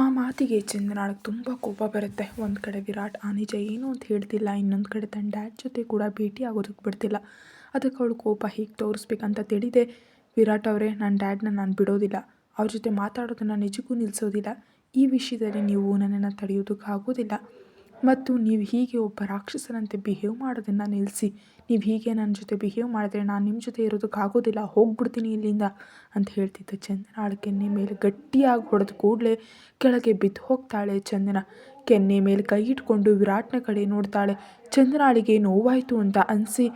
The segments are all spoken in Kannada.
ಆ ಮಾತಿಗೆ ಚಂದನಾಳಿಗೆ ತುಂಬ ಕೋಪ ಬರುತ್ತೆ. ಒಂದು ಕಡೆ ವಿರಾಟ್, ಆ ನಿಜ ಏನು ಅಂತ ಹೇಳ್ತಿಲ್ಲ, ಇನ್ನೊಂದು ಕಡೆ ತನ್ನ ಡ್ಯಾಡ್ ಜೊತೆ ಕೂಡ ಭೇಟಿ ಆಗೋದಕ್ಕೆ ಬಿಡ್ತಿಲ್ಲ ಅದಕ್ಕೆ ಅವಳು ಕೋಪ ಹೀಗೆ ತೋರಿಸ್ಬೇಕಂತ ತಿಳಿದೆ. ವಿರಾಟ್ ಅವರೇ ನನ್ನ ಡ್ಯಾಡ್ನ ನಾನು ಬಿಡೋದಿಲ್ಲ. ಅವ್ರ ಜೊತೆ ಮಾತಾಡೋದನ್ನು ನಿಜಕ್ಕೂ ನಿಲ್ಲಿಸೋದಿಲ್ಲ ಈ ವಿಷಯದಲ್ಲಿ ನೀವು ನನ್ನನ್ನು ತಡೆಯೋದಕ್ಕೆ ಆಗೋದಿಲ್ಲ ಮತ್ತು ನೀವು ಹೀಗೆ ಒಬ್ಬ ರಾಕ್ಷಸನಂತೆ ಬಿಹೇವ್ ಮಾಡೋದನ್ನು ನಿಲ್ಲಿಸಿ ನೀವು ಹೀಗೆ ನನ್ನ ಜೊತೆ ಬಿಹೇವ್ ಮಾಡಿದ್ರೆ ನಾನು ನಿಮ್ಮ ಜೊತೆ ಇರೋದಕ್ಕಾಗೋದಿಲ್ಲ ಹೋಗ್ಬಿಡ್ತೀನಿ ಇಲ್ಲಿಂದ ಅಂತ ಹೇಳ್ತಿದ್ದ ಚಂದನ ಕೆನ್ನೆ ಮೇಲೆ ಗಟ್ಟಿಯಾಗಿ ಹೊಡೆದು ಕೂಡಲೇ ಕೆಳಗೆ ಬಿದ್ದು ಹೋಗ್ತಾಳೆ ಚಂದನ ಕೆನ್ನೆ ಮೇಲೆ ಕೈ ಇಟ್ಕೊಂಡು ವಿರಾಟ್ನ ಕಡೆ ನೋಡ್ತಾಳೆ ಚಂದನಾಳಿಗೆ ನೋವಾಯಿತು ಅಂತ ಅನಿಸಿ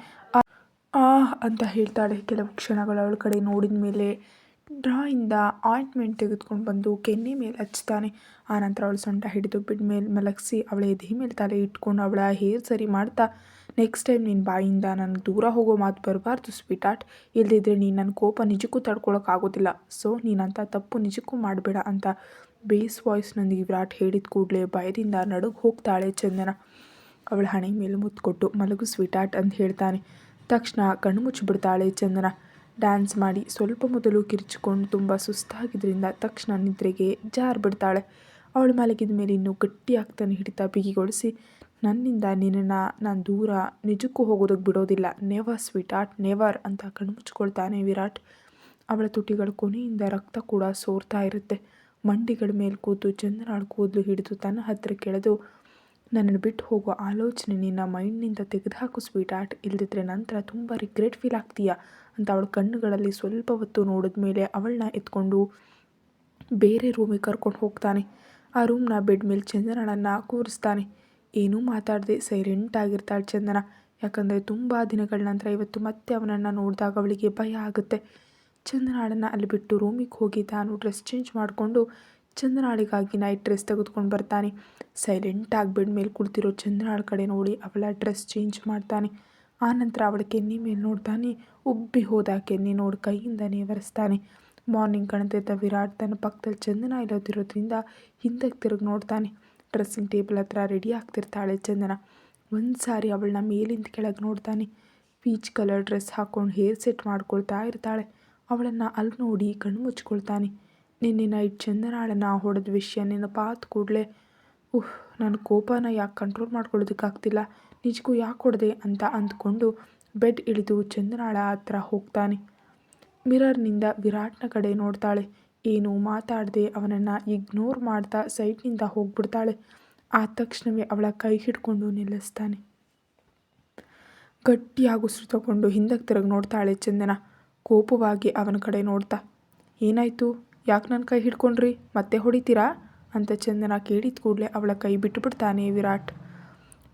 ಆ ಅಂತ ಹೇಳ್ತಾಳೆ ಕೆಲವು ಕ್ಷಣಗಳು ಅವಳ ಕಡೆ ನೋಡಿದ ಮೇಲೆ ಡ್ರಾಯಿಂದ ಆಯಿಂಟ್ಮೆಂಟ್ ತೆಗೆದುಕೊಂಡು ಬಂದು ಕೆನ್ನೆ ಮೇಲೆ ಹಚ್ತಾನೆ ಆನಂತರ ಅವಳು ಸೊಂಟ ಹಿಡಿದು ಬಿಡ್ ಮೇಲೆ ಮಲಗಿಸಿ ಅವಳ ಎದೆ ಮೇಲೆ ತಲೆ ಇಟ್ಕೊಂಡು ಅವಳ ಹೇರ್ ಸರಿ ಮಾಡ್ತಾ ನೆಕ್ಸ್ಟ್ ಟೈಮ್ ನಿನ್ನ ಬಾಯಿಂದ ನನಗೆ ದೂರ ಹೋಗೋ ಮಾತು ಬರಬಾರ್ದು ಸ್ವೀಟ್ ಆರ್ಟ್ ಇಲ್ಲದಿದ್ದರೆ ನೀನು ನನ್ನ ಕೋಪ ನಿಜಕ್ಕೂ ತಡ್ಕೊಳೋಕ್ಕಾಗೋದಿಲ್ಲ. ಸೊ ನೀನಂತ ತಪ್ಪು ನಿಜಕ್ಕೂ ಮಾಡಬೇಡ ಅಂತ ಬೇಸ್ ವಾಯ್ಸ್ನೊಂದಿಗೆ ವಿರಾಟ್ ಹೇಳಿದ ಕೂಡಲೇ ಭಯದಿಂದ ನಡುಗು ಹೋಗ್ತಾಳೆ ಚಂದನ. ಅವಳ ಹಣೆ ಮೇಲೆ ಮುತ್ಕೊಟ್ಟು, ಮಲಗು ಸ್ವೀಟ್ ಆರ್ಟ್ ಅಂತ ಹೇಳ್ತಾನೆ. ತಕ್ಷಣ ಕಣ್ಣು ಮುಚ್ಚಿಬಿಡ್ತಾಳೆ ಚಂದನ. ಡ್ಯಾನ್ಸ್ ಮಾಡಿ ಸ್ವಲ್ಪ ಮೊದಲು ಕಿರಿಚಿಕೊಂಡು ತುಂಬ ಸುಸ್ತಾಗಿದ್ದರಿಂದ ತಕ್ಷಣ ನಿದ್ರೆಗೆ ಜಾರು ಬಿಡ್ತಾಳೆ. ಅವಳು ಮಲಗಿದ ಮೇಲೆ ಇನ್ನೂ ಗಟ್ಟಿಯಾಗ್ತಾನೆ ಹಿಡಿತ ಬಿಗಿಗೊಳಿಸಿ, ನನ್ನಿಂದ ನಿನ್ನನ್ನು ನಾನು ದೂರ ನಿಜಕ್ಕೂ ಹೋಗೋದಕ್ಕೆ ಬಿಡೋದಿಲ್ಲ. ನೆವರ್ ಸ್ವೀಟ್ ಆಟ್ ನೆವರ್ ಅಂತ ಕಣ್ಮುಚ್ಕೊಳ್ತಾನೆ ವಿರಾಟ್. ಅವಳ ತುಟಿಗಳ ಕೊನೆಯಿಂದ ರಕ್ತ ಕೂಡ ಸೋರ್ತಾ ಇರುತ್ತೆ. ಮಂಡಿಗಳ ಮೇಲೆ ಕೂತು ಚಂದ್ರನಾಳ್ ಕೂದಲು ಹಿಡಿದು ತನ್ನ ಹತ್ತಿರ ಕೆಳೆದು ನನ್ನನ್ನು ಬಿಟ್ಟು ಹೋಗೋ ಆಲೋಚನೆ ನಿನ್ನ ಮೈಂಡ್ನಿಂದ ತೆಗೆದುಹಾಕು ಸ್ವೀಟ್ ಆರ್ಟ್ ಇಲ್ಲದಿದ್ದರೆ ನಂತರ ತುಂಬ ರಿಗ್ರೆಟ್ ಫೀಲ್ ಆಗ್ತೀಯಾ? ಅಂತ ಅವಳ ಕಣ್ಣುಗಳಲ್ಲಿ ಸ್ವಲ್ಪ ಹೊತ್ತು ನೋಡಿದ ಮೇಲೆ ಅವಳನ್ನ ಎತ್ಕೊಂಡು ಬೇರೆ ರೂಮಿಗೆ ಕರ್ಕೊಂಡು ಹೋಗ್ತಾನೆ. ಆ ರೂಮ್ನ ಬೆಡ್ ಮೇಲೆ ಚಂದನಳನ್ನು ಕೂರಿಸ್ತಾನೆ. ಏನೂ ಮಾತಾಡದೆ ಸೈಲೆಂಟ್ ಆಗಿರ್ತಾಳೆ ಚಂದನ. ಯಾಕಂದರೆ ತುಂಬ ದಿನಗಳ ನಂತರ ಇವತ್ತು ಮತ್ತೆ ಅವನನ್ನು ನೋಡಿದಾಗ ಅವಳಿಗೆ ಭಯ ಆಗುತ್ತೆ. ಚಂದನಾಳನ್ನು ಅಲ್ಲಿ ಬಿಟ್ಟು ರೂಮಿಗೆ ಹೋಗಿ ತಾನು ಡ್ರೆಸ್ ಚೇಂಜ್ ಮಾಡಿಕೊಂಡು ಚಂದನಾಳಿಗಾಗಿ ನೈಟ್ ಡ್ರೆಸ್ ತೆಗೆದುಕೊಂಡು ಬರ್ತಾನೆ. ಸೈಲೆಂಟಾಗಿ ಬೆಡ್ ಮೇಲೆ ಕುಳಿತಿರೋ ಚಂದನಾಳ ಕಡೆ ನೋಡಿ ಅವಳ ಡ್ರೆಸ್ ಚೇಂಜ್ ಮಾಡ್ತಾನೆ. ಆನಂತರ ಅವಳ ಕೆನ್ನಿ ಮೇಲೆ ನೋಡ್ತಾನೆ. ಉಬ್ಬಿ ಹೋದ ಕೆನ್ನಿ ನೋಡಿ ಕೈಯಿಂದನೇ ಒರೆಸ್ತಾನೆ. ಮಾರ್ನಿಂಗ್ ಕಣ್ತಿದ್ದ ವಿರಾಟ್ ತನ್ನ ಪಕ್ಕದಲ್ಲಿ ಚಂದನ ಇಲ್ಲದಿರೋದ್ರಿಂದ ಹಿಂದಕ್ಕೆ ತಿರುಗಿ ನೋಡ್ತಾನೆ. ಡ್ರೆಸ್ಸಿಂಗ್ ಟೇಬಲ್ ಹತ್ರ ರೆಡಿ ಆಗ್ತಿರ್ತಾಳೆ ಚಂದನ. ಒಂದು ಸಾರಿ ಅವಳನ್ನ ಮೇಲಿಂದ ಕೆಳಗೆ ನೋಡ್ತಾನೆ. ಪೀಚ್ ಕಲರ್ ಡ್ರೆಸ್ ಹಾಕ್ಕೊಂಡು ಹೇರ್ ಸೆಟ್ ಮಾಡ್ಕೊಳ್ತಾ ಇರ್ತಾಳೆ. ಅವಳನ್ನು ಅಲ್ಲಿ ನೋಡಿ ಕಣ್ಣು ಮುಚ್ಕೊಳ್ತಾನೆ. ನಿನ್ನೆ ನೈಟ್ ಚಂದನಾಳನ್ನು ಹೊಡೆದ ವಿಷಯ ನೆನಪಾದ ಕೂಡಲೇ, ಉಹ್ ನನ್ನ ಕೋಪನ ಯಾಕೆ ಕಂಟ್ರೋಲ್ ಮಾಡ್ಕೊಳ್ಳೋದಕ್ಕಾಗ್ತಿಲ್ಲ? ನಿಜಕ್ಕೂ ಯಾಕೆ ಹೊಡೆದೆ? ಅಂತ ಅಂದ್ಕೊಂಡು ಬೆಡ್ ಇಳಿದು ಚಂದನಾಳ ಹತ್ರ ಹೋಗ್ತಾನೆ. ಮಿರರ್ನಿಂದ ವಿರಾಟ್ನ ಕಡೆ ನೋಡ್ತಾಳೆ. ಏನು ಮಾತಾಡದೆ ಅವನನ್ನು ಇಗ್ನೋರ್ ಮಾಡ್ತಾ ಸೈಡ್ನಿಂದ ಹೋಗ್ಬಿಡ್ತಾಳೆ. ಆ ತಕ್ಷಣವೇ ಅವಳ ಕೈ ಹಿಡ್ಕೊಂಡು ನಿಲ್ಲಿಸ್ತಾನೆ. ಗಟ್ಟಿಯಾಗಿ ಉಸಿರು ತಗೊಂಡು ಹಿಂದಕ್ಕೆ ತಿರುಗಿ ನೋಡ್ತಾಳೆ ಚಂದನ. ಕೋಪವಾಗಿ ಅವನ ಕಡೆ ನೋಡ್ತಾ, ಏನಾಯಿತು? ಯಾಕೆ ನನ್ನ ಕೈ ಹಿಡ್ಕೊಂಡ್ರಿ? ಮತ್ತೆ ಹೊಡಿತೀರಾ? ಅಂತ ಚಂದನ ಕೇಳಿದ ಕೂಡಲೇ ಅವಳ ಕೈ ಬಿಟ್ಟುಬಿಡ್ತಾನೆ ವಿರಾಟ್.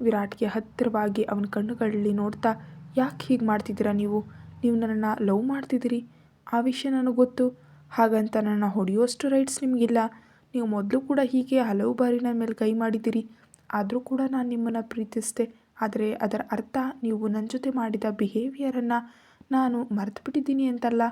ವಿರಾಟ್ಗೆ ಹತ್ತಿರವಾಗಿ ಅವನ ಕಣ್ಣುಗಳಲ್ಲಿ ನೋಡ್ತಾ, ಯಾಕೆ ಹೀಗೆ ಮಾಡ್ತಿದ್ದೀರಾ ನೀವು? ನೀವು ನನ್ನನ್ನು ಲವ್ ಮಾಡ್ತಿದ್ದೀರಿ? ಆ ವಿಷಯ ನನಗೆ ಗೊತ್ತು. ಹಾಗಂತ ನನ್ನ ಹೊಡೆಯುವಷ್ಟು ರೈಟ್ಸ್ ನಿಮಗಿಲ್ಲ. ನೀವು ಮೊದಲು ಕೂಡ ಹೀಗೆ ಹಲವು ಬಾರಿ ನನ್ನ ಮೇಲೆ ಕೈ ಮಾಡಿದ್ದೀರಿ. ಆದರೂ ಕೂಡ ನಾನು ನಿಮ್ಮನ್ನು ಪ್ರೀತಿಸಿದೆ. ಆದರೆ ಅದರ ಅರ್ಥ ನೀವು ನನ್ನ ಜೊತೆ ಮಾಡಿದ ಬಿಹೇವಿಯರನ್ನು ನಾನು ಮರೆತು ಬಿಟ್ಟಿದ್ದೀನಿ ಅಂತಲ್ಲ.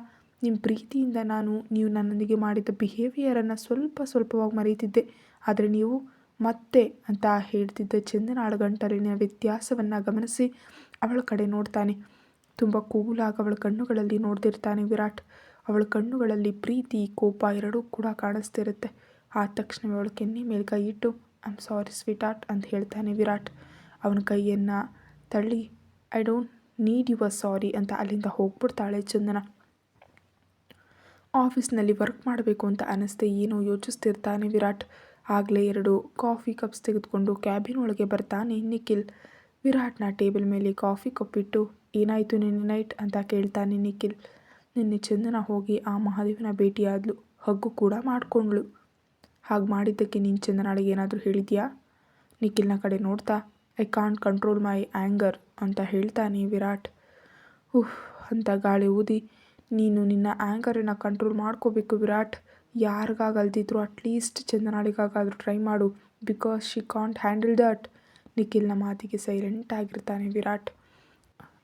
ನಿಮ್ಮ ಪ್ರೀತಿಯಿಂದ ನಾನು ನೀವು ನನ್ನೊಂದಿಗೆ ಮಾಡಿದ ಬಿಹೇವಿಯರನ್ನು ಸ್ವಲ್ಪ ಸ್ವಲ್ಪವಾಗಿ ಮರೀತಿದ್ದೆ ಆದರೆ ನೀವು ಮತ್ತೆ ಅಂತ ಹೇಳ್ತಿದ್ದ ಚಂದನ ಗಂಟಲಿನ ವ್ಯತ್ಯಾಸವನ್ನು ಗಮನಿಸಿ ಅವಳ ಕಡೆ ನೋಡ್ತಾನೆ. ತುಂಬ ಕೂಲಾಗಿ ಅವಳ ಕಣ್ಣುಗಳಲ್ಲಿ ನೋಡ್ತಿರ್ತಾನೆ ವಿರಾಟ್. ಅವಳ ಕಣ್ಣುಗಳಲ್ಲಿ ಪ್ರೀತಿ, ಕೋಪ ಎರಡೂ ಕೂಡ ಕಾಣಿಸ್ತಿರುತ್ತೆ. ಆ ತಕ್ಷಣವೇ ಅವಳು ಕೆನ್ನೆ ಮೇಲೆ ಕೈ ಇಟ್ಟು ಐಮ್ ಸಾರಿ ಸ್ವೀಟ್ ಆರ್ಟ್ ಅಂತ ಹೇಳ್ತಾನೆ ವಿರಾಟ್. ಅವನ ಕೈಯನ್ನು ತಳ್ಳಿ I don't need your sorry ಅಂತ ಅಲ್ಲಿಂದ ಹೋಗ್ಬಿಡ್ತಾಳೆ ಚಂದನ. ಆಫೀಸ್ನಲ್ಲಿ ವರ್ಕ್ ಮಾಡಬೇಕು ಅಂತ ಅನ್ನಿಸ್ದೆ ಏನೋ ಯೋಚಿಸ್ತಿರ್ತಾನೆ ವಿರಾಟ್. ಆಗಲೇ ಎರಡು ಕಾಫಿ ಕಪ್ಸ್ ತೆಗೆದುಕೊಂಡು ಕ್ಯಾಬಿನ್ ಒಳಗೆ ಬರ್ತಾನೆ ನಿಖಿಲ್. ವಿರಾಟ್ನ ಟೇಬಲ್ ಮೇಲೆ ಕಾಫಿ ಕಪ್ಪಿಟ್ಟು ಏನಾಯಿತು ನಿನ್ನೆ ನೈಟ್? ಅಂತ ಕೇಳ್ತಾನೆ ನಿಖಿಲ್. ನಿನ್ನೆ ಚಂದನ ಹೋಗಿ ಆ ಮಹಾದೇವನ ಭೇಟಿಯಾದ್ಲು, ಹಗ್ಗು ಕೂಡ ಮಾಡಿಕೊಂಡ್ಳು. ಹಾಗೆ ಮಾಡಿದ್ದಕ್ಕೆ ನೀನು ಚಂದನಾಳಿಗೆ ಏನಾದರೂ ಹೇಳಿದ್ಯಾ? ನಿಖಿಲ್ನ ಕಡೆ ನೋಡ್ತಾ, I can't control my anger ಅಂತ ಹೇಳ್ತಾನೆ ವಿರಾಟ್. ಉಹ್ ಅಂತ ಗಾಳಿ ಊದಿ ನೀನು ನಿನ್ನ ಆ್ಯಂಗರನ್ನು ಕಂಟ್ರೋಲ್ ಮಾಡ್ಕೋಬೇಕು ವಿರಾಟ್. ಯಾರಿಗಾಗಲ್ದಿದ್ರು ಅಟ್ಲೀಸ್ಟ್ ಚಂದನಾಳಿಗಾಗಾದರೂ ಟ್ರೈ ಮಾಡು. Because she can't handle that ನಿಖಿಲ್ನ ಮಾತಿಗೆ ಸೈಲೆಂಟ್ ಆಗಿರ್ತಾನೆ ವಿರಾಟ್.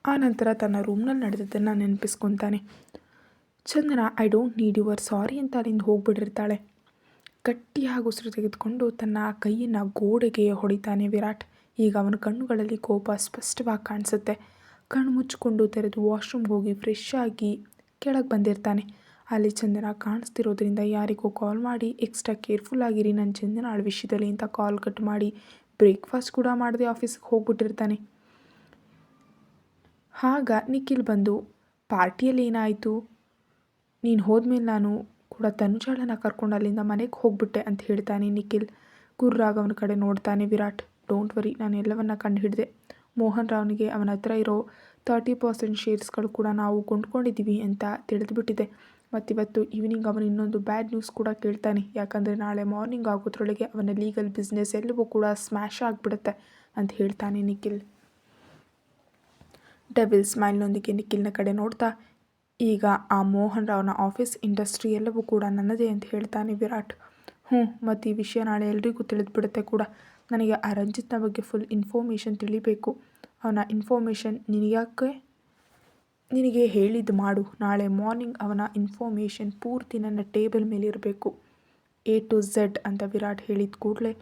ಆ ನಂತರ ತನ್ನ ರೂಮ್ನಲ್ಲಿ ನಡೆದದ್ದನ್ನು ನೆನಪಿಸ್ಕೊತಾನೆ. Chandana I don't need your sorry ಅಂತ ಅಲ್ಲಿಂದ ಹೋಗ್ಬಿಟ್ಟಿರ್ತಾಳೆ. ಗಟ್ಟಿಯಾಗಿ ಉಸಿರು ತೆಗೆದುಕೊಂಡು ತನ್ನ ಕೈಯನ್ನು ಗೋಡೆಗೆ ಹೊಡಿತಾನೆ ವಿರಾಟ್. ಈಗ ಅವನ ಕಣ್ಣುಗಳಲ್ಲಿ ಕೋಪ ಸ್ಪಷ್ಟವಾಗಿ ಕಾಣಿಸುತ್ತೆ. ಕಣ್ಣು ಮುಚ್ಚಿಕೊಂಡು ತೆರೆದು ವಾಶ್ರೂಮ್ಗೆ ಹೋಗಿ ಫ್ರೆಶ್ ಆಗಿ ಕೆಳಗೆ ಬಂದಿರ್ತಾನೆ. ಅಲ್ಲಿ ಚಂದನ ಕಾಣಿಸ್ತಿರೋದ್ರಿಂದ ಯಾರಿಗೂ ಕಾಲ್ ಮಾಡಿ ಎಕ್ಸ್ಟ್ರಾ ಕೇರ್ಫುಲ್ ಆಗಿರಿ ನನ್ನ ಚಂದನ ಚಂದನಾಳ ವಿಷಯದಲ್ಲಿ ಅಂತ ಕಾಲ್ ಕಟ್ ಮಾಡಿ ಬ್ರೇಕ್ಫಾಸ್ಟ್ ಕೂಡ ಮಾಡಿದೆ ಆಫೀಸ್ಗೆ ಹೋಗ್ಬಿಟ್ಟಿರ್ತಾನೆ. ಆಗ ನಿಖಿಲ್ ಬಂದು, ಪಾರ್ಟಿಯಲ್ಲಿ ಏನಾಯಿತು? ನೀನು ಹೋದ್ಮೇಲೆ ನಾನು ಕೂಡ ತನುಜಾಳನ ಕರ್ಕೊಂಡು ಅಲ್ಲಿಂದ ಮನೆಗೆ ಹೋಗ್ಬಿಟ್ಟೆ ಅಂತ ಹೇಳ್ತಾನೆ ನಿಖಿಲ್. ಗುರುರಾಗ್ ಅವನ ಕಡೆ ನೋಡ್ತಾನೆ ವಿರಾಟ್. ಡೋಂಟ್ ವರಿ ನಾನು ಎಲ್ಲವನ್ನ ಕಂಡು ಹಿಡಿದೆ ಮೋಹನ್ ರಾವ್ನಿಗೆ ಅವನ ಹತ್ರ ಇರೋ ತರ್ಟಿ ಪರ್ಸೆಂಟ್ ಶೇರ್ಸ್ಗಳು ಕೂಡ ನಾವು ಕೊಂಡ್ಕೊಂಡಿದ್ದೀವಿ ಅಂತ ತಿಳಿದುಬಿಟ್ಟಿದೆ. ಮತ್ತಿವತ್ತು ಈವ್ನಿಂಗ್ ಅವನು ಇನ್ನೊಂದು ಬ್ಯಾಡ್ ನ್ಯೂಸ್ ಕೂಡ ಕೇಳ್ತಾನೆ. ಯಾಕಂದರೆ ನಾಳೆ ಮಾರ್ನಿಂಗ್ ಆಗೋದ್ರೊಳಗೆ ಅವನ ಲೀಗಲ್ ಬಿಸ್ನೆಸ್ ಎಲ್ಲವೂ ಕೂಡ ಸ್ಮ್ಯಾಶ್ ಆಗಿಬಿಡುತ್ತೆ ಅಂತ ಹೇಳ್ತಾನೆ ನಿಖಿಲ್. ಡೆವಿಲ್ ಸ್ಮೈಲ್ನೊಂದಿಗೆ ನಿಖಿಲ್ನ ಕಡೆ ನೋಡ್ತಾ, ಈಗ ಆ ಮೋಹನ್ ರಾವ್ನ ಆಫೀಸ್ ಇಂಡಸ್ಟ್ರಿ ಎಲ್ಲವೂ ಕೂಡ ನನ್ನದೇ ಅಂತ ಹೇಳ್ತಾನೆ ವಿರಾಟ್. ಹ್ಞೂ ಮತ್ತು ಈ ವಿಷಯ ನಾಳೆ ಎಲ್ರಿಗೂ ತಿಳಿದುಬಿಡುತ್ತೆ ಕೂಡ. ನನಗೆ ಆ ರಂಜಿತ್ನ ಬಗ್ಗೆ ಫುಲ್ ಇನ್ಫಾರ್ಮೇಷನ್ ತಿಳಿಬೇಕು. ಅವನ ಇನ್ಫಾರ್ಮೇಷನ್ ನಿನಗ್ಯಾಕೆ? ನಿನಗೆ ಹೇಳಿದ್ದು ಮಾಡು. ನಾಳೆ ಮಾರ್ನಿಂಗ್ ಅವನ ಇನ್ಫಾರ್ಮೇಷನ್ ಪೂರ್ತಿ ನನ್ನ ಟೇಬಲ್ ಮೇಲೆ ಇರಬೇಕು. ಎ ಟು ಝೆಡ್ ಅಂತ ವಿರಾಟ್ ಹೇಳಿದ ಕೂಡಲೇ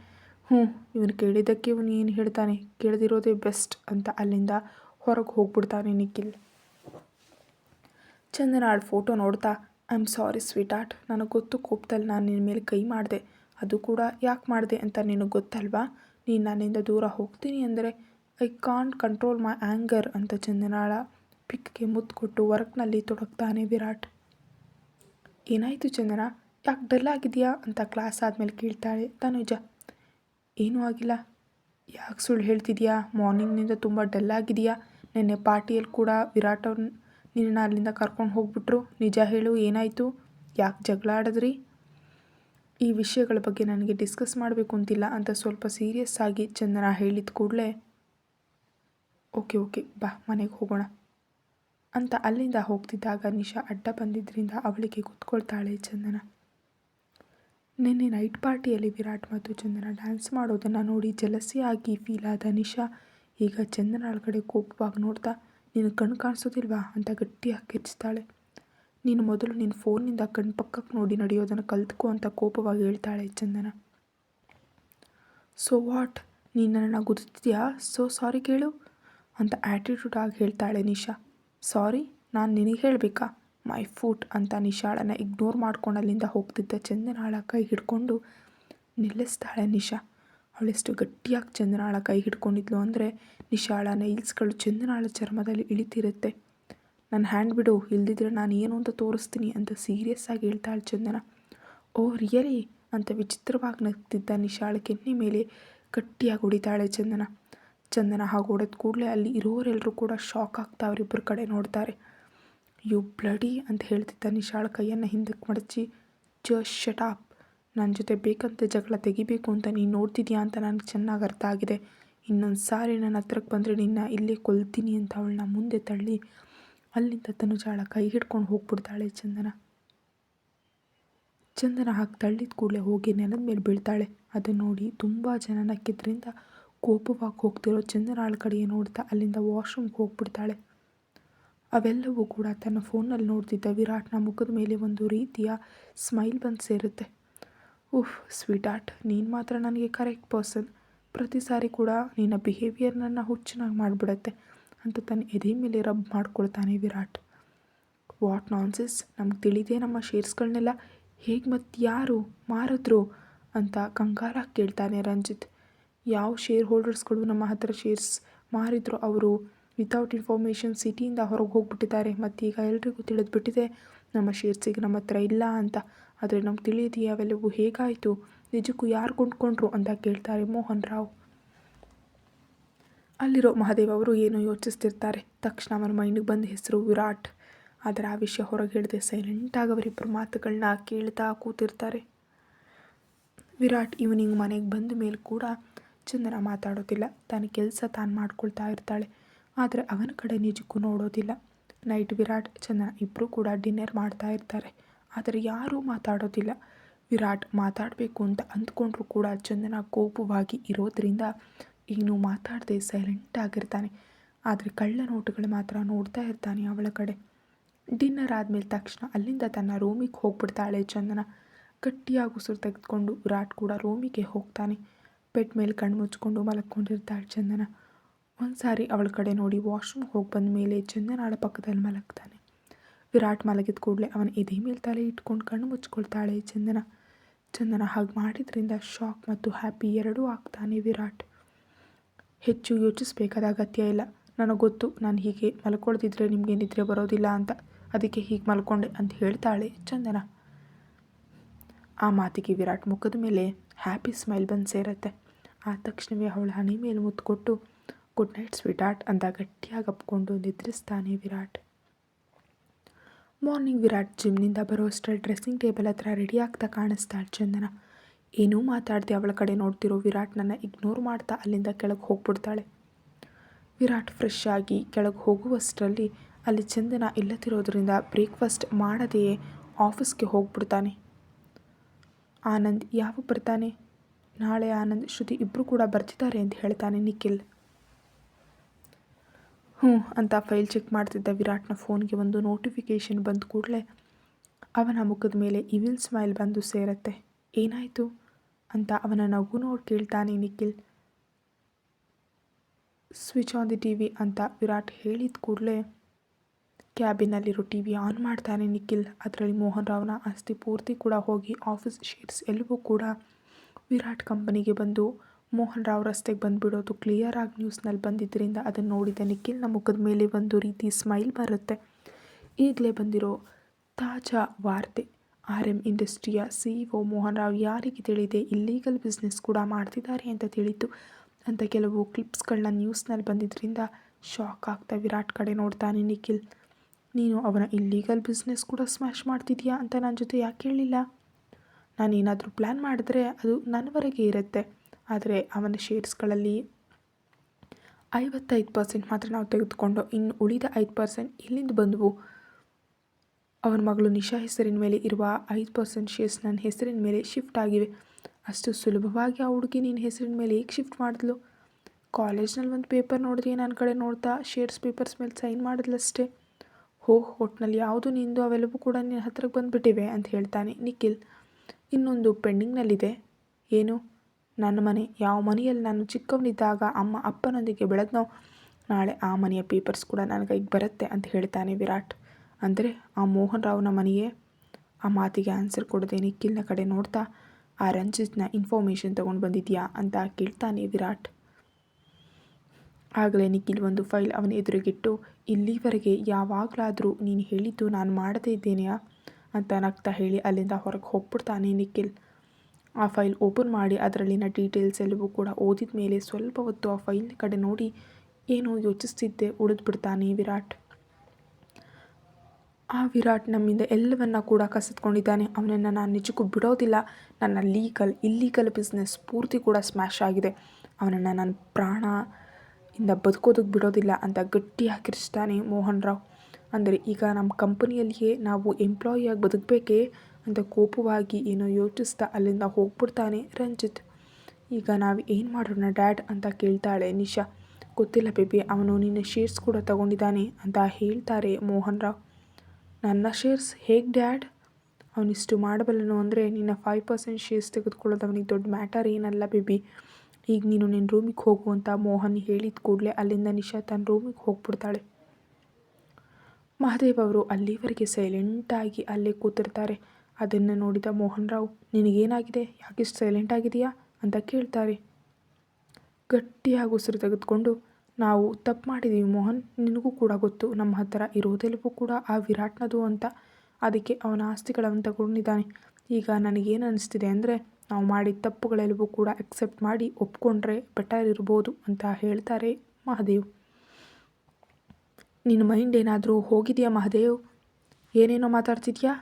ಹ್ಞೂ ಇವನು ಕೇಳಿದ್ದಕ್ಕೆ ಇವನು ಏನು ಹೇಳ್ತಾನೆ? ಕೇಳದಿರೋದೇ ಬೆಸ್ಟ್ ಅಂತ ಅಲ್ಲಿಂದ ಹೊರಗೆ ಹೋಗ್ಬಿಡ್ತಾನೆ ನಿಖಿಲ್. ಚಂದನಾಳ್ ಫೋಟೋ ನೋಡ್ತಾ I am sorry sweetheart ನನಗೆ ಗೊತ್ತು ಕೋಪದಲ್ಲಿ ನಾನು ನಿನ್ನ ಮೇಲೆ ಕೈ ಮಾಡಿದೆ. ಅದು ಕೂಡ ಯಾಕೆ ಮಾಡಿದೆ ಅಂತ ನಿನಗೆ ಗೊತ್ತಲ್ವಾ? ನೀನು ನನ್ನಿಂದ ದೂರ ಹೋಗ್ತೀನಿ ಅಂದರೆ I can't control my anger ಅಂತ ಚಂದನಾಳ. ಪಿಕ್ಗೆ ಮುತ್ತು ಕೊಟ್ಟು ವರ್ಕ್ನಲ್ಲಿ ತೊಡಗ್ತಾನೆ ವಿರಾಟ್. ಏನಾಯಿತು ಚಂದನ? ಯಾಕೆ ಡಲ್ ಆಗಿದೆಯಾ? ಅಂತ ಕ್ಲಾಸ್ ಆದಮೇಲೆ ಕೇಳ್ತಾಳೆ ತನುಜ. ಏನೂ ಆಗಿಲ್ಲ. ಯಾಕೆ ಸುಳ್ಳು ಹೇಳ್ತಿದ್ಯಾ? ಮಾರ್ನಿಂಗ್ನಿಂದ ತುಂಬ ಡಲ್ ಆಗಿದೆಯಾ? ನಿನ್ನೆ ಪಾರ್ಟಿಯಲ್ಲಿ ಕೂಡ ವಿರಾಟ್ ಅವ್ರನ್ನ ನಿನ್ನ ಅಲ್ಲಿಂದ ಕರ್ಕೊಂಡು ಹೋಗ್ಬಿಟ್ರು. ನಿಜ ಹೇಳು, ಏನಾಯಿತು? ಯಾಕೆ ಜಗಳ ಆಡಿದ್ರಿ? ಈ ವಿಷಯಗಳ ಬಗ್ಗೆ ನನಗೆ ಡಿಸ್ಕಸ್ ಮಾಡಬೇಕು ಅಂತಿಲ್ಲ ಅಂತ ಸ್ವಲ್ಪ ಸೀರಿಯಸ್ ಆಗಿ ಚಂದನ ಹೇಳಿದ ಕೂಡಲೇ ಓಕೆ ಓಕೆ, ಬಾ, ಮನೆಗೆ ಹೋಗೋಣ. ಅಂತ ಅಲ್ಲಿಂದ ಹೋಗ್ತಿದ್ದಾಗ ನಿಶಾ ಅಡ್ಡ ಬಂದಿದ್ದರಿಂದ ಅವಳಿಗೆ ಕೂತ್ಕೊಳ್ತಾಳೆ ಚಂದನ. ನಿನ್ನೆ ನೈಟ್ ಪಾರ್ಟಿಯಲ್ಲಿ ವಿರಾಟ್ ಮತ್ತು ಚಂದನ ಡ್ಯಾನ್ಸ್ ಮಾಡೋದನ್ನು ನೋಡಿ ಜಲಸಿಯಾಗಿ ಫೀಲ್ ಆದ ನಿಶಾ ಈಗ ಚಂದನ ಒಳಗಡೆ ಕೋಪವಾಗಿ ನೋಡ್ತಾ ನೀನು ಕಣ್ಣು ಕಾಣಿಸೋದಿಲ್ವಾ ಅಂತ ಗಟ್ಟಿಯಾಗಿ ಕಿರ್ಚ್ತಾಳೆ. ನೀನು ಮೊದಲು ನಿನ್ನ ಫೋನ್ನಿಂದ ಕಣ್ಣು ಪಕ್ಕಕ್ಕೆ ನೋಡಿ ನಡೆಯೋದನ್ನು ಕಲ್ತ್ಕೊ ಅಂತ ಕೋಪವಾಗಿ ಹೇಳ್ತಾಳೆ ಚಂದನ. ಸೊ ವಾಟ್ ನೀನು ನನ್ನ ಗುರುತಿದ್ಯಾ? ಸೊ ಸಾರಿ ಕೇಳು. ಅಂತ ಆ್ಯಟಿಟ್ಯೂಡಾಗಿ ಹೇಳ್ತಾಳೆ ನಿಶಾ. ಸಾರಿ, ನಾನು ನಿನಗೆ ಹೇಳಬೇಕಾ? ಮೈ ಫುಟ್ ಅಂತ ನಿಶಾಳನ್ನು ಇಗ್ನೋರ್ ಮಾಡ್ಕೊಂಡು ಅಲ್ಲಿಂದ ಹೋಗ್ತಿದ್ದ ಚಂದನಾಳ ಕೈ ಹಿಡ್ಕೊಂಡು ನಿಲ್ಲಿಸ್ತಾಳೆ ನಿಶಾ. ಅವಳೆಷ್ಟು ಗಟ್ಟಿಯಾಗಿ ಚಂದನಾಳ ಕೈ ಹಿಡ್ಕೊಂಡಿದ್ಲು ಅಂದರೆ ನಿಶಾಳ ನೈಲ್ಸ್ಗಳು ಚಂದನಾಳ ಚರ್ಮದಲ್ಲಿ ಇಳಿತಿರುತ್ತೆ. ನನ್ನ ಹ್ಯಾಂಡ್ ಬಿಡು, ಇಲ್ದಿದ್ರೆ ನಾನು ಏನು ಅಂತ ತೋರಿಸ್ತೀನಿ ಅಂತ ಸೀರಿಯಸ್ ಆಗಿ ಹೇಳ್ತಾಳೆ ಚಂದನ. ಓ, ರಿಯಲಿ? ಅಂತ ವಿಚಿತ್ರವಾಗಿ ನಗ್ತಿದ್ದ ನಿಶಾಳ ಕೆನ್ನೆ ಮೇಲೆ ಗಟ್ಟಿಯಾಗಿ ಹೊಡಿತಾಳೆ ಚಂದನ. ಚಂದನ ಹಾಗೆ ಹೊಡೆದ ಕೂಡಲೇ ಅಲ್ಲಿ ಇರೋರೆಲ್ಲರೂ ಕೂಡ ಶಾಕ್ ಆಗ್ತಾ ಅವರಿಬ್ಬರ ಕಡೆ ನೋಡ್ತಾರೆ. ಯು ಬ್ಲಡಿ ಅಂತ ಹೇಳ್ತಿದ್ದ ನಿಶಾಳ ಕೈಯನ್ನು ಹಿಂದಕ್ಕೆ ಮಡಚಿ, ಜಸ್ಟ್ ಶಟಾಪ್ ನನ್ನ ಜೊತೆ ಬೇಕಂತ ಜಗಳ ತೆಗಿಬೇಕು ಅಂತ ನೀನು ನೋಡ್ತಿದ್ಯಾ ಅಂತ ನನಗೆ ಚೆನ್ನಾಗಿ ಅರ್ಥ ಆಗಿದೆ. ಇನ್ನೊಂದು ಸಾರಿ ನನ್ನ ಹತ್ರಕ್ಕೆ ಬಂದರೆ ನಿನ್ನ ಇಲ್ಲೇ ಕೊಲ್ತೀನಿ ಅಂತ ಅವಳನ್ನ ಮುಂದೆ ತಳ್ಳಿ, ಅಲ್ಲಿಂದ ತನುಜಾಳ ಕೈ ಹಿಡ್ಕೊಂಡು ಹೋಗ್ಬಿಡ್ತಾಳೆ ಚಂದನ. ಚಂದನ ಹಾಕಿ ತಳ್ಳಿದ ಕೂಡಲೇ ಹೋಗಿ ನೆಲದ ಮೇಲೆ ಬೀಳ್ತಾಳೆ. ಅದನ್ನು ನೋಡಿ ತುಂಬ ಜನ ನಕ್ಕಿದ್ರಿಂದ ಕೋಪವಾಗಿ ಹೋಗ್ತಿರೋ ಚಂದನಾಳ ಕಡೆಗೆ ನೋಡ್ತಾ ಅಲ್ಲಿಂದ ವಾಶ್ರೂಮ್ಗೆ ಹೋಗ್ಬಿಡ್ತಾಳೆ. ಅವೆಲ್ಲವೂ ಕೂಡ ತನ್ನ ಫೋನಲ್ಲಿ ನೋಡ್ತಿದ್ದ ವಿರಾಟ್ನ ಮುಖದ ಮೇಲೆ ಒಂದು ರೀತಿಯ ಸ್ಮೈಲ್ ಬಂದು ಸೇರುತ್ತೆ. ಉಫ್ ಸ್ವೀಟ್ ಆರ್ಟ್ ನೀನು ಮಾತ್ರ ನನಗೆ ಕರೆಕ್ಟ್ ಪರ್ಸನ್. ಪ್ರತಿ ಸಾರಿ ಕೂಡ ನಿನ್ನ ಬಿಹೇವಿಯರ್ ನನ್ನ ಹುಚ್ಚನಾಗಿ ಮಾಡಿಬಿಡತ್ತೆ ಅಂತ ತನ್ನ ಎದೆ ಮೇಲೆ ರಬ್ ಮಾಡ್ಕೊಳ್ತಾನೆ ವಿರಾಟ್. ವಾಟ್ ನಾನ್ಸಿಸ್ ನಮ್ಗೆ ತಿಳಿದೇ ನಮ್ಮ ಶೇರ್ಸ್ಗಳನ್ನೆಲ್ಲ ಹೇಗೆ ಮತ್ತು ಯಾರು ಮಾರಿದ್ರು? ಅಂತ ಕಂಗಾರಾಗಿ ಕೇಳ್ತಾನೆ ರಂಜಿತ್. ಯಾವ ಶೇರ್ ಹೋಲ್ಡರ್ಸ್ಗಳು ನಮ್ಮ ಹತ್ರ ಶೇರ್ಸ್ ಮಾರಿದ್ರು ಅವರು ವಿತೌಟ್ ಇನ್ಫಾರ್ಮೇಷನ್ ಸಿಟಿಯಿಂದ ಹೊರಗೆ ಹೋಗ್ಬಿಟ್ಟಿದ್ದಾರೆ. ಈಗ ಎಲ್ರಿಗೂ ತಿಳಿದ್ಬಿಟ್ಟಿದೆ ನಮ್ಮ ಶೇರ್ಸಿಗೆ ನಮ್ಮ ಹತ್ರ ಇಲ್ಲ ಅಂತ. ಆದರೆ ನಮ್ಗೆ ತಿಳಿಯದೆಯಾ ಅವೆಲ್ಲವೂ ಹೇಗಾಯಿತು? ನಿಜಕ್ಕೂ ಯಾರು ಕೊಂಡ್ಕೊಂಡ್ರು ಅಂತ ಕೇಳ್ತಾರೆ ಮೋಹನ್ ರಾವ್. ಅಲ್ಲಿರೋ ಮಹಾದೇವ್ ಅವರು ಏನೋ ಯೋಚಿಸ್ತಿರ್ತಾರೆ. ತಕ್ಷಣ ಅವನ ಮೈಂಡಿಗೆ ಬಂದ ಹೆಸರು ವಿರಾಟ್. ಆದರೆ ಆ ವಿಷಯ ಹೊರಗೆ ಹೇಳಿದೆ ಸೈಲೆಂಟಾಗಿ ಅವರಿಬ್ಬರು ಮಾತುಗಳನ್ನ ಕೇಳ್ತಾ ಕೂತಿರ್ತಾರೆ. ವಿರಾಟ್ ಈವ್ನಿಂಗ್ ಮನೆಗೆ ಬಂದ ಮೇಲೆ ಕೂಡ ಚಂದನ ಮಾತಾಡೋದಿಲ್ಲ. ತನ್ನ ಕೆಲಸ ತಾನು ಮಾಡ್ಕೊಳ್ತಾ ಇರ್ತಾಳೆ. ಆದರೆ ಅವನ ಕಡೆ ನಿಜಕ್ಕೂ ನೋಡೋದಿಲ್ಲ. ನೈಟ್ ವಿರಾಟ್ ಚಂದನ ಇಬ್ಬರೂ ಕೂಡ ಡಿನ್ನರ್ ಮಾಡ್ತಾ ಇರ್ತಾರೆ. ಆದರೆ ಯಾರೂ ಮಾತಾಡೋದಿಲ್ಲ. ವಿರಾಟ್ ಮಾತಾಡಬೇಕು ಅಂತ ಅಂದ್ಕೊಂಡ್ರೂ ಕೂಡ ಚಂದನ ಕೋಪವಾಗಿ ಇರೋದ್ರಿಂದ ಏನು ಮಾತಾಡದೆ ಸೈಲೆಂಟ್ ಆಗಿರ್ತಾನೆ. ಆದರೆ ಕಳ್ಳ ನೋಟುಗಳು ಮಾತ್ರ ನೋಡ್ತಾ ಇರ್ತಾನೆ ಅವಳ ಕಡೆ. ಡಿನ್ನರ್ ಆದಮೇಲೆ ತಕ್ಷಣ ಅಲ್ಲಿಂದ ತನ್ನ ರೂಮಿಗೆ ಹೋಗ್ಬಿಡ್ತಾಳೆ ಚಂದನ ಗಟ್ಟಿಯಾಗಿ ಉಸಿರು ತೆಗೆದುಕೊಂಡು ವಿರಾಟ್ ಕೂಡ ರೂಮಿಗೆ ಹೋಗ್ತಾನೆ. ಬೆಡ್ ಮೇಲೆ ಕಣ್ಣು ಮುಚ್ಕೊಂಡು ಮಲಕ್ಕೊಂಡಿರ್ತಾಳೆ ಚಂದನ. ಒಂದು ಸಾರಿ ಅವಳ ಕಡೆ ನೋಡಿ ವಾಶ್ರೂಮ್ಗೆ ಹೋಗಿ ಬಂದ ಮೇಲೆ ಚಂದನ ಅವಳ ಪಕ್ಕದಲ್ಲಿ ಮಲಗ್ತಾನೆ. ವಿರಾಟ್ ಮಲಗಿದ ಕೂಡಲೇ ಅವನ ಎದೆ ಮೇಲೆ ತಲೆ ಇಟ್ಕೊಂಡು ಕಣ್ಣು ಮುಚ್ಕೊಳ್ತಾಳೆ ಚಂದನ. ಚಂದನ ಹಾಗೆ ಮಾಡಿದ್ರಿಂದ ಶಾಕ್ ಮತ್ತು ಹ್ಯಾಪಿ ಎರಡೂ ಆಗ್ತಾನೆ ವಿರಾಟ್. ಹೆಚ್ಚು ಯೋಚಿಸಬೇಕಾದ ಅಗತ್ಯ ಇಲ್ಲ. ನನಗೆ ಗೊತ್ತು, ನಾನು ಹೀಗೆ ಮಲ್ಕೊಳ್ತಿದ್ರೆ ನಿಮಗೆ ನಿದ್ರೆ ಬರೋದಿಲ್ಲ ಅಂತ. ಅದಕ್ಕೆ ಹೀಗೆ ಮಲ್ಕೊಂಡೆ ಅಂತ ಹೇಳ್ತಾಳೆ ಚಂದನ. ಆ ಮಾತಿಗೆ ವಿರಾಟ್ ಮುಖದ ಮೇಲೆ ಹ್ಯಾಪಿ ಸ್ಮೈಲ್ ಬಂದು ಸೇರುತ್ತೆ. ಆ ತಕ್ಷಣವೇ ಅವಳ ಹಣೆ ಮೇಲೆ ಮುತ್ತು ಕೊಟ್ಟು ಗುಡ್ ನೈಟ್ ಸ್ವೀಟಾರ್ಟ್ ಅಂತ ಗಟ್ಟಿಯಾಗಿ ಅಪ್ಕೊಂಡು ನಿದ್ರಿಸ್ತಾನೆ ವಿರಾಟ್. ಮಾರ್ನಿಂಗ್ ವಿರಾಟ್ ಜಿಮ್ನಿಂದ ಬರೋಷ್ಟರಲ್ಲಿ ಡ್ರೆಸ್ಸಿಂಗ್ ಟೇಬಲ್ ಹತ್ರ ರೆಡಿ ಆಗ್ತಾ ಕಾಣಿಸ್ತಾಳೆ ಚಂದನ. ಏನೂ ಮಾತಾಡದೆ ಅವಳ ಕಡೆ ನೋಡ್ತಿರೋ ವಿರಾಟ್ ನನ್ನ ಇಗ್ನೋರ್ ಮಾಡ್ತಾ ಅಲ್ಲಿಂದ ಕೆಳಗೆ ಹೋಗ್ಬಿಡ್ತಾಳೆ. ವಿರಾಟ್ ಫ್ರೆಶ್ ಆಗಿ ಕೆಳಗೆ ಹೋಗುವಷ್ಟರಲ್ಲಿ ಅಲ್ಲಿ ಚಂದನ ಇಲ್ಲದಿರೋದ್ರಿಂದ ಬ್ರೇಕ್ಫಾಸ್ಟ್ ಮಾಡದೆಯೇ ಆಫೀಸ್ಗೆ ಹೋಗ್ಬಿಡ್ತಾನೆ. ಆನಂದ್ ಯಾವಾಗ ಬರ್ತಾನೆ? ನಾಳೆ ಆನಂದ್, ಶ್ರುತಿ ಇಬ್ಬರು ಕೂಡ ಬರ್ತಿದ್ದಾರೆ ಅಂತ ಹೇಳ್ತಾನೆ ನಿಖಿಲ್. ಹ್ಞೂ ಅಂತ ಫೈಲ್ ಚೆಕ್ ಮಾಡ್ತಿದ್ದ ವಿರಾಟ್ನ ಫೋನ್ಗೆ ಒಂದು ನೋಟಿಫಿಕೇಷನ್ ಬಂದ ಕೂಡಲೇ ಅವನ ಮುಖದ ಮೇಲೆ ಇವಿಲ್ ಸ್ಮೈಲ್ ಬಂದು ಸೇರತ್ತೆ. ಏನಾಯಿತು? ಅಂತ ಅವನ ನಗು ನೋಡಿ ಕೇಳ್ತಾನೆ Nikhil. Switch on the T V ಅಂತ ವಿರಾಟ್ ಹೇಳಿದ ಕೂಡಲೇ ಕ್ಯಾಬಿನಲ್ಲಿರೋ ಟಿ ವಿ ಆನ್ ಮಾಡ್ತಾನೆ ನಿಖಿಲ್. ಅದರಲ್ಲಿ ಮೋಹನ್ ರಾವ್ನ ಆಸ್ತಿ ಪೂರ್ತಿ ಕೂಡ ಹೋಗಿ ಆಫೀಸ್ ಶೇರ್ಸ್ ಎಲ್ಲವೂ ಕೂಡ ವಿರಾಟ್ ಕಂಪನಿಗೆ ಬಂದು ಮೋಹನ್ ರಾವ್ ರಸ್ತೆಗೆ ಬಂದುಬಿಡೋದು ಕ್ಲಿಯರ್ ಆಗಿ ನ್ಯೂಸ್ನಲ್ಲಿ ಬಂದಿದ್ದರಿಂದ ಅದನ್ನು ನೋಡಿದ ನಿಖಿಲ್ನ ಮುಖದ ಮೇಲೆ ಒಂದು ರೀತಿ ಸ್ಮೈಲ್ ಬರುತ್ತೆ. ಈಗಲೇ ಬಂದಿರೋ ತಾಜಾ ವಾರ್ತೆ, ಆರ್ ಎಂ ಇಂಡಸ್ಟ್ರಿಯ ಸಿ ಮೋಹನ್ ರಾವ್ ಯಾರಿಗೆ ತಿಳಿದೆ ಇಲ್ಲೀಗಲ್ ಬಿಸ್ನೆಸ್ ಕೂಡ ಮಾಡ್ತಿದ್ದಾರೆ ಅಂತ ತಿಳಿತು. ಅಂತ ಕೆಲವು ಕ್ಲಿಪ್ಸ್ಗಳನ್ನ ನ್ಯೂಸ್ನಲ್ಲಿ ಬಂದಿದ್ದರಿಂದ ಶಾಕ್ ಆಗ್ತಾ ವಿರಾಟ್ ಕಡೆ ನೋಡ್ತಾನೆ ನಿಖಿಲ್. ನೀನು ಅವನ ಇಲ್ಲೀಗಲ್ ಬಿಸ್ನೆಸ್ ಕೂಡ ಸ್ಮ್ಯಾಶ್ ಮಾಡ್ತಿದ್ಯಾ ಅಂತ ನನ್ನ ಜೊತೆ ಯಾಕೆ ಹೇಳಿಲ್ಲ ನಾನೇನಾದರೂ ಪ್ಲ್ಯಾನ್ ಮಾಡಿದ್ರೆ ಅದು ನನ್ನವರೆಗೆ ಇರುತ್ತೆ. ಆದರೆ ಅವನ ಶೇರ್ಸ್ಗಳಲ್ಲಿ ಐವತ್ತೈದು ಪರ್ಸೆಂಟ್ ಮಾತ್ರ ನಾವು ತೆಗೆದುಕೊಂಡು ಇನ್ನು ಉಳಿದ ಐದು ಪರ್ಸೆಂಟ್ ಇಲ್ಲಿಂದ ಬಂದವು. ಅವನ ಮಗಳು ನಿಶಾ ಹೆಸರಿನ ಮೇಲೆ ಇರುವ ಐದು ಪರ್ಸೆಂಟ್ ಶೇರ್ಸ್ ನನ್ನ ಹೆಸರಿನ ಮೇಲೆ ಶಿಫ್ಟ್ ಆಗಿವೆ. ಅಷ್ಟು ಸುಲಭವಾಗಿ ಆ ಹುಡುಗಿ ನಿನ್ನ ಹೆಸರಿನ ಮೇಲೆ ಹೇಗೆ ಶಿಫ್ಟ್ ಮಾಡಿದ್ಲು? ಕಾಲೇಜ್ನಲ್ಲಿ ಒಂದು ಪೇಪರ್ ನೋಡಿದೆ ನನ್ನ ಕಡೆ ನೋಡ್ತಾ ಶೇರ್ಸ್ ಪೇಪರ್ಸ್ ಮೇಲೆ ಸೈನ್ ಮಾಡಿದ್ಲಷ್ಟೇ. ಹೋ ಒಟ್ಟಿನಲ್ಲಿ ಯಾವುದು ನಿಂದು ಅವೆಲ್ಲವೂ ಕೂಡ ನಿನ್ನ ಹತ್ರಕ್ಕೆ ಬಂದುಬಿಟ್ಟಿವೆ ಅಂತ ಹೇಳ್ತಾನೆ ನಿಖಿಲ್. ಇನ್ನೊಂದು ಪೆಂಡಿಂಗ್ನಲ್ಲಿದೆ. ಏನು? ನನ್ನ ಮನೆ. ಯಾವ ಮನೆಯಲ್ಲಿ ನಾನು ಚಿಕ್ಕವನಿದ್ದಾಗ ಅಮ್ಮ ಅಪ್ಪನೊಂದಿಗೆ ಬೆಳೆದ್ನೋ ನಾಳೆ ಆ ಮನೆಯ ಪೇಪರ್ಸ್ ಕೂಡ ನನ್ನ ಕೈಗೆ ಬರುತ್ತೆ ಅಂತ ಹೇಳ್ತಾನೆ ವಿರಾಟ್. ಅಂದರೆ ಆ ಮೋಹನ್ ರಾವ್ನ ಮನೆಯೇ? ಆ ಮಾತಿಗೆ ಆನ್ಸರ್ ಕೊಡದೆ ನಿಖಿಲ್ನ ಕಡೆ ನೋಡ್ತಾ, ಆ ರಂಜಿತ್ನ ಇನ್ಫಾರ್ಮೇಷನ್ ತೊಗೊಂಡು ಬಂದಿದ್ಯಾ ಅಂತ ಕೇಳ್ತಾನೆ ವಿರಾಟ್. ಆಗಲೇ ನಿಖಿಲ್ ಒಂದು ಫೈಲ್ ಅವನ ಎದುರಿಗಿಟ್ಟು, ಇಲ್ಲಿವರೆಗೆ ಯಾವಾಗಲಾದರೂ ನೀನು ಹೇಳಿದ್ದು ನಾನು ಮಾಡದೇ ಇದ್ದೇನೆಯಾ? ಅಂತ ನಗ್ತಾ ಹೇಳಿ ಅಲ್ಲಿಂದ ಹೊರಗೆ ಹೋಗ್ಬಿಡ್ತಾನೆ ನಿಖಿಲ್. ಆ ಫೈಲ್ ಓಪನ್ ಮಾಡಿ ಅದರಲ್ಲಿನ ಡೀಟೇಲ್ಸ್ ಎಲ್ಲವೂ ಕೂಡ ಓದಿದ ಮೇಲೆ ಸ್ವಲ್ಪ ಹೊತ್ತು ಆ ಫೈಲ್ ಕಡೆ ನೋಡಿ ಏನೋ ಯೋಚಿಸ್ತಿದ್ದೆ, ಉಳಿದ್ಬಿಡ್ತಾನೆ ವಿರಾಟ್. ಆ ವಿರಾಟ್ ನಮ್ಮಿಂದ ಎಲ್ಲವನ್ನ ಕೂಡ ಕಸಿದ್ಕೊಂಡಿದ್ದಾನೆ ಅವನನ್ನು ನಾನು ನಿಜಕ್ಕೂ ಬಿಡೋದಿಲ್ಲ. ನನ್ನ ಲೀಗಲ್, ಇಲ್ಲೀಗಲ್ ಬಿಸ್ನೆಸ್ ಪೂರ್ತಿ ಕೂಡ ಸ್ಮ್ಯಾಶ್ ಆಗಿದೆ. ಅವನನ್ನು ನಾನು ಪ್ರಾಣ ಇಂದ ಬದುಕೋದಕ್ಕೆ ಬಿಡೋದಿಲ್ಲ ಅಂತ ಗಟ್ಟಿ ಹಾಕಿರಿಸ್ತಾನೆ ಮೋಹನ್ ರಾವ್. ಅಂದರೆ ಈಗ ನಮ್ಮ ಕಂಪನಿಯಲ್ಲಿಯೇ ನಾವು ಎಂಪ್ಲಾಯಿಯಾಗಿ ಬದುಕಬೇಕೇ ಅಂತ ಕೋಪವಾಗಿ ಏನೋ ಯೋಚಿಸ್ತಾ ಅಲ್ಲಿಂದ ಹೋಗ್ಬಿಡ್ತಾನೆ ರಂಜಿತ್. ಈಗ ನಾವು ಏನು ಮಾಡೋಣ ಡ್ಯಾಡ್ ಅಂತ ಕೇಳ್ತಾಳೆ ನಿಶಾ. ಗೊತ್ತಿಲ್ಲ ಬೇಬಿ, ಅವನು ನಿನ್ನ ಶೇರ್ಸ್ ಕೂಡ ತಗೊಂಡಿದ್ದಾನೆ ಅಂತ ಹೇಳ್ತಾರೆ ಮೋಹನ್ ರಾವ್. ನನ್ನ ಶೇರ್ಸ್ ಹೇಗೆ ಡ್ಯಾಡ್? ಅವನಿಷ್ಟು ಮಾಡಬಲ್ಲನು ಅಂದರೆ ನಿನ್ನ ಫೈವ್ ಪರ್ಸೆಂಟ್ ಶೇರ್ಸ್ ತೆಗೆದುಕೊಳ್ಳೋದು ಅವನಿಗೆ ದೊಡ್ಡ ಮ್ಯಾಟರ್ ಏನಲ್ಲ ಬೇಬಿ. ಈಗ ನೀನು ನಿನ್ನ ರೂಮಿಗೆ ಹೋಗು ಅಂತ ಮೋಹನ್ ಹೇಳಿದ ಕೂಡಲೇ ಅಲ್ಲಿಂದ ನಿಶಾ ತನ್ನ ರೂಮಿಗೆ ಹೋಗ್ಬಿಡ್ತಾಳೆ. ಮಹಾದೇವ್ ಅವರು ಅಲ್ಲಿವರೆಗೆ ಸೈಲೆಂಟಾಗಿ ಅಲ್ಲೇ ಕೂತಿರ್ತಾರೆ. ಅದನ್ನು ನೋಡಿದ ಮೋಹನ್ ರಾವ್ ನಿನಗೇನಾಗಿದೆ ಯಾಕಿಷ್ಟು ಸೈಲೆಂಟ್ ಆಗಿದೆಯಾ? ಅಂತ ಕೇಳ್ತಾರೆ. ಗಟ್ಟಿಯಾಗಿ ಉಸಿರು ತೆಗೆದುಕೊಂಡು, ನಾವು ತಪ್ಪು ಮಾಡಿದ್ದೀವಿ ಮೋಹನ್. ನಿನಗೂ ಕೂಡ ಗೊತ್ತು. ನಮ್ಮ ಹತ್ತಿರ ಇರೋದೆಲ್ಲವೂ ಕೂಡ ಆ ವಿರಾಟ್ನದು ಅಂತ. ಅದಕ್ಕೆ ಅವನ ಆಸ್ತಿಗಳನ್ನು ತಗೊಂಡಿದ್ದಾನೆ. ಈಗ ನನಗೇನು ಅನಿಸ್ತಿದೆ ಅಂದರೆ ನಾವು ಮಾಡಿದ ತಪ್ಪುಗಳೆಲ್ಲವೂ ಕೂಡ ಅಕ್ಸೆಪ್ಟ್ ಮಾಡಿ ಒಪ್ಕೊಂಡ್ರೆ ಬೆಟರ್ ಇರ್ಬೋದು ಅಂತ ಹೇಳ್ತಾರೆ ಮಹಾದೇವ್. ನಿನ್ನ ಮೈಂಡ್ ಏನಾದರೂ ಹೋಗಿದೆಯಾ ಮಹಾದೇವ್? ಏನೇನೋ ಮಾತಾಡ್ತಿದ್ಯಾ?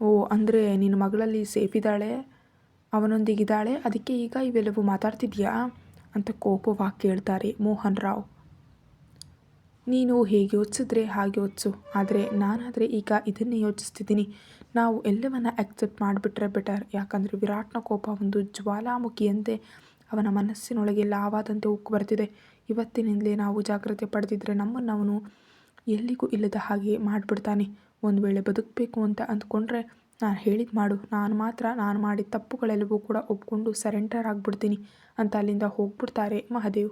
ಓ, ಅಂದರೆ ನಿನ್ನ ಮಗಳಲ್ಲಿ ಸೇಫ್ ಇದ್ದಾಳೆ, ಅವನೊಂದಿಗಿದ್ದಾಳೆ, ಅದಕ್ಕೆ ಈಗ ಇವೆಲ್ಲವೂ ಮಾತಾಡ್ತಿದ್ಯಾ? ಅಂತ ಕೋಪವಾಗಿ ಕೇಳ್ತಾರೆ ಮೋಹನ್ ರಾವ್. ನೀನು ಹೇಗೆ ಯೋಚಿಸಿದ್ರೆ ಹಾಗೆ ಯೋಚಿಸು, ಆದರೆ ನಾನಾದರೆ ಈಗ ಇದನ್ನೇ ಯೋಚಿಸ್ತಿದ್ದೀನಿ. ನಾವು ಎಲ್ಲವನ್ನ ಅಕ್ಸೆಪ್ಟ್ ಮಾಡಿಬಿಟ್ರೆ ಬೆಟರ್ ಯಾಕಂದರೆ ವಿರಾಟ್ನ ಕೋಪ ಒಂದು ಜ್ವಾಲಾಮುಖಿಯಂತೆ ಅವನ ಮನಸ್ಸಿನೊಳಗೆ ಲಾವಾದಂತೆ ಉಕ್ಕು ಬರ್ತಿದೆ. ಇವತ್ತಿನಿಂದಲೇ ನಾವು ಜಾಗ್ರತೆ ಪಡೆದಿದ್ದರೆ ನಮ್ಮನ್ನು ಅವನು ಎಲ್ಲಿಗೂ ಇಲ್ಲದ ಹಾಗೆ ಮಾಡಿಬಿಡ್ತಾನೆ. ಒಂದು ವೇಳೆ ಬದುಕಬೇಕು ಅಂತ ಅಂದ್ಕೊಂಡ್ರೆ ನಾನು ಹೇಳಿದ ಮಾಡು. ನಾನು ಮಾತ್ರ ನಾನು ಮಾಡಿದ ತಪ್ಪುಗಳೆಲ್ಲವೂ ಕೂಡ ಒಪ್ಕೊಂಡು ಸರೆಂಡರ್ ಆಗಿಬಿಡ್ತೀನಿ ಅಂತ ಅಲ್ಲಿಂದ ಹೋಗ್ಬಿಡ್ತಾರೆ ಮಹದೇವ್.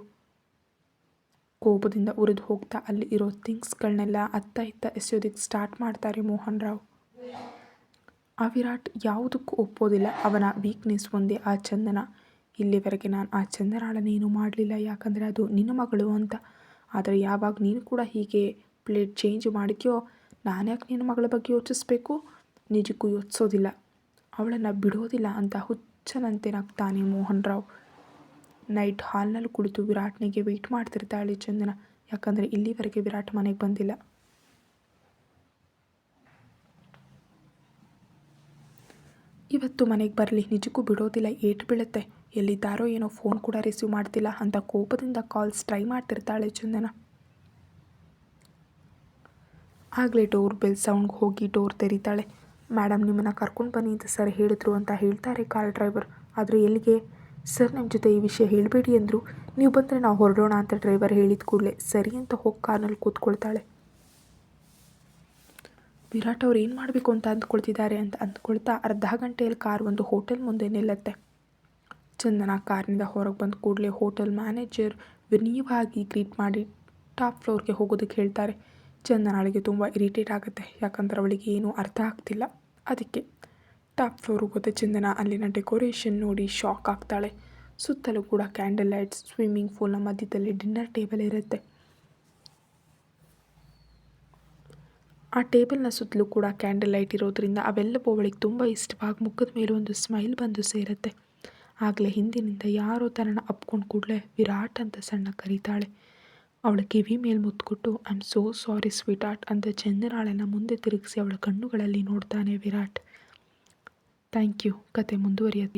ಕೋಪದಿಂದ ಉರಿದು ಹೋಗ್ತಾ ಅಲ್ಲಿ ಇರೋ ಥಿಂಗ್ಸ್ಗಳನ್ನೆಲ್ಲ ಅತ್ತ ಇತ್ತ ಎಸೆಯೋದಿಕ್ಕೆ ಸ್ಟಾರ್ಟ್ ಮಾಡ್ತಾರೆ ಮೋಹನ್ ರಾವ್. ಆ ವಿರಾಟ್ ಯಾವುದಕ್ಕೂ ಒಪ್ಪೋದಿಲ್ಲ. ಅವನ ವೀಕ್ನೆಸ್ ಒಂದೇ ಆ ಚಂದನ. ಇಲ್ಲಿವರೆಗೆ ನಾನು ಆ ಚಂದನಾಳನೇನು ಮಾಡಲಿಲ್ಲ. ಯಾಕಂದರೆ ಅದು ನಿನ್ನ ಮಗಳು ಅಂತ. ಆದರೆ ಯಾವಾಗ ನೀನು ಕೂಡ ಹೀಗೆ ಪ್ಲೇಟ್ ಚೇಂಜ್ ಮಾಡಿದ್ಯೋ, ನಾನು ಯಾಕೆ ನಿನ್ನ ಮಗಳ ಬಗ್ಗೆ ಯೋಚಿಸಬೇಕು? ನಿಜಕ್ಕೂ ಯೋಚಿಸೋದಿಲ್ಲ. ಅವಳನ್ನು ಬಿಡೋದಿಲ್ಲ ಅಂತ ಹುಚ್ಚನಂತೆ ನಗ್ತಾನೆ ಮೋಹನ್ ರಾವ್ ನೈಟ್ ಹಾಲ್ನಲ್ಲಿ ಕುಳಿತು ವಿರಾಟ್ನಿಗೆ ವೆಯ್ಟ್ ಮಾಡ್ತಿರ್ತಾಳೆ ಚಂದನ. ಯಾಕಂದರೆ ಇಲ್ಲಿವರೆಗೆ ವಿರಾಟ್ ಮನೆಗೆ ಬಂದಿಲ್ಲ. ಇವತ್ತು ಮನೆಗೆ ಬರಲಿ, ನಿಜಕ್ಕೂ ಬಿಡೋದಿಲ್ಲ, ಏಟು ಬೀಳುತ್ತೆ. ಎಲ್ಲಿದ್ದಾರೋ ಏನೋ ಫೋನ್ ಕೂಡ ರಿಸೀವ್ ಮಾಡ್ತಿಲ್ಲ. ಅಂತ ಕೋಪದಿಂದ ಕಾಲ್ಸ್ ಟ್ರೈ ಮಾಡ್ತಿರ್ತಾಳೆ ಚಂದನ. ಆಗಲೇ ಡೋರ್ ಬೆಲ್ ಸೌಂಡ್ಗೆ ಹೋಗಿ ಡೋರ್ ತೆರೀತಾಳೆ. ಮೇಡಮ್ ನಿಮ್ಮನ್ನು ಕರ್ಕೊಂಡು ಬನ್ನಿ ಅಂತ ಸರ್ ಹೇಳಿದ್ರು ಅಂತ ಹೇಳ್ತಾರೆ ಕಾರ್ ಡ್ರೈವರ್. ಆದರೆ ಎಲ್ಲಿಗೆ? ಸರ್ ನಿಮ್ಮ ಜೊತೆ ಈ ವಿಷಯ ಹೇಳಬೇಡಿ ಅಂದರು. ನೀವು ಬಂದರೆ ನಾವು ಹೊರಡೋಣ ಅಂತ ಡ್ರೈವರ್ ಹೇಳಿದ ಕೂಡಲೇ ಸರಿ ಅಂತ ಹೋಗಿ ಕಾರ್ನಲ್ಲಿ ಕೂತ್ಕೊಳ್ತಾಳೆ. ವಿರಾಟ್ ಅವ್ರು ಏನು ಮಾಡಬೇಕು ಅಂತ ಅಂದ್ಕೊಳ್ತಿದ್ದಾರೆ ಅಂತ ಅಂದ್ಕೊಳ್ತಾ ಅರ್ಧ ಗಂಟೆಯಲ್ಲಿ ಕಾರ್ ಒಂದು ಹೋಟೆಲ್ ಮುಂದೆ ನಿಲ್ಲತ್ತೆ. ಚಂದನ ಕಾರಿನಿಂದ ಹೊರಗೆ ಬಂದ ಕೂಡಲೇ ಹೋಟೆಲ್ ಮ್ಯಾನೇಜರ್ ವಿನೀವಾಗಿ ಗ್ರೀಟ್ ಮಾಡಿ ಟಾಪ್ ಫ್ಲೋರ್ಗೆ ಹೋಗೋದಕ್ಕೆ ಹೇಳ್ತಾರೆ. ಚಂದನಾಳಿಗೆ ತುಂಬ ಇರಿಟೇಟ್ ಆಗುತ್ತೆ. ಯಾಕಂದ್ರೆ ಅವಳಿಗೆ ಏನೂ ಅರ್ಥ ಆಗ್ತಿಲ್ಲ. ಅದಕ್ಕೆ ಟಾಪ್ ಫ್ಲೋರ್ ಹೋಗುತ್ತೆ ಚಂದನ ಅಲ್ಲಿನ ಡೆಕೋರೇಷನ್ ನೋಡಿ ಶಾಕ್ ಆಗ್ತಾಳೆ. ಸುತ್ತಲೂ ಕೂಡ ಕ್ಯಾಂಡಲ್ ಲೈಟ್ಸ್, ಸ್ವಿಮ್ಮಿಂಗ್ ಪೂಲ್ನ ಮಧ್ಯದಲ್ಲಿ ಡಿನ್ನರ್ ಟೇಬಲ್ ಇರುತ್ತೆ. ಆ ಟೇಬಲ್ನ ಸುತ್ತಲೂ ಕೂಡ ಕ್ಯಾಂಡಲ್ ಲೈಟ್ ಇರೋದ್ರಿಂದ ಅವೆಲ್ಲವೂ ಅವಳಿಗೆ ತುಂಬ ಇಷ್ಟವಾಗಿ ಮುಖದ ಮೇಲೆ ಒಂದು ಸ್ಮೈಲ್ ಬಂದು ಸೇರುತ್ತೆ. ಆಗಲೇ ಹಿಂದಿನಿಂದ ಯಾರೋ ತನ್ನನ್ನು ಅಪ್ಕೊಂಡು ಕೂಡಲೇ ವಿರಾಟ್ ಅಂತ ಸಣ್ಣ ಕರೀತಾಳೆ. ಅವಳ ಕಿವಿ ಮೇಲೆ ಮುತ್ಕೊಟ್ಟು I am so sorry sweetheart ಅಂತ ಚಂದನಾಳನ್ನು ಮುಂದೆ ತಿರುಗಿಸಿ ಅವಳ ಕಣ್ಣುಗಳಲ್ಲಿ ನೋಡ್ತಾನೆ ವಿರಾಟ್. ಥ್ಯಾಂಕ್ ಯು ಕತೆ ಮುಂದುವರಿಯುತ್ತೆ